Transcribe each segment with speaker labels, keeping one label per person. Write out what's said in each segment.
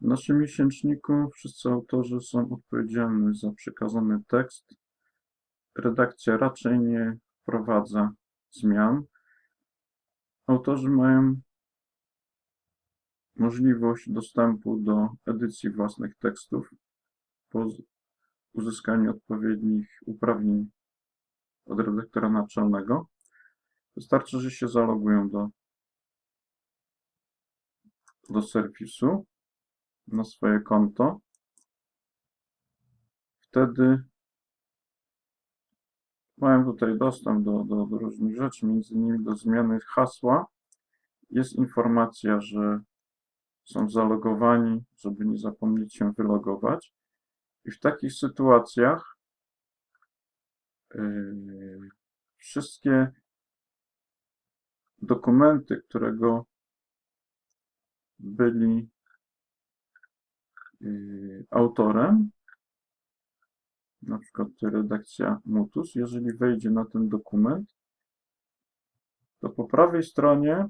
Speaker 1: W naszym miesięczniku wszyscy autorzy są odpowiedzialni za przekazany tekst. Redakcja raczej nie wprowadza zmian. Autorzy mają możliwość dostępu do edycji własnych tekstów po uzyskaniu odpowiednich uprawnień od redaktora naczelnego. Wystarczy, że się zalogują do, do serwisu na swoje konto. Wtedy mają tutaj dostęp do, do, do różnych rzeczy, między innymi do zmiany hasła. Jest informacja, że są zalogowani, żeby nie zapomnieć się wylogować. I w takich sytuacjach yy, wszystkie dokumenty, którego byli autorem, na przykład redakcja Mutus, jeżeli wejdzie na ten dokument, to po prawej stronie,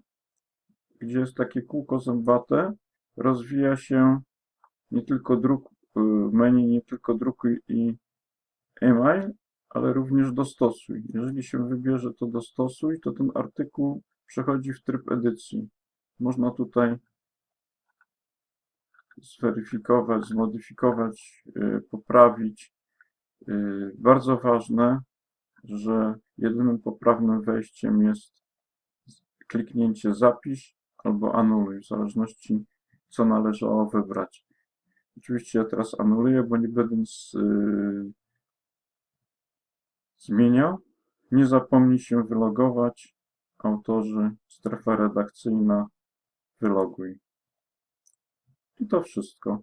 Speaker 1: gdzie jest takie kółko zębate, rozwija się nie tylko druk, y, menu, nie tylko drukuj i e-mail, ale również dostosuj. Jeżeli się wybierze to dostosuj, to ten artykuł przechodzi w tryb edycji. Można tutaj zweryfikować, zmodyfikować, y, poprawić. Y, Bardzo ważne, że jedynym poprawnym wejściem jest kliknięcie zapisz albo anuluj, w zależności co należało wybrać. Oczywiście ja teraz anuluję, bo nie będę nic yy, zmieniał. Nie zapomnij się wylogować. Autorzy, strefa redakcyjna, wyloguj. To wszystko.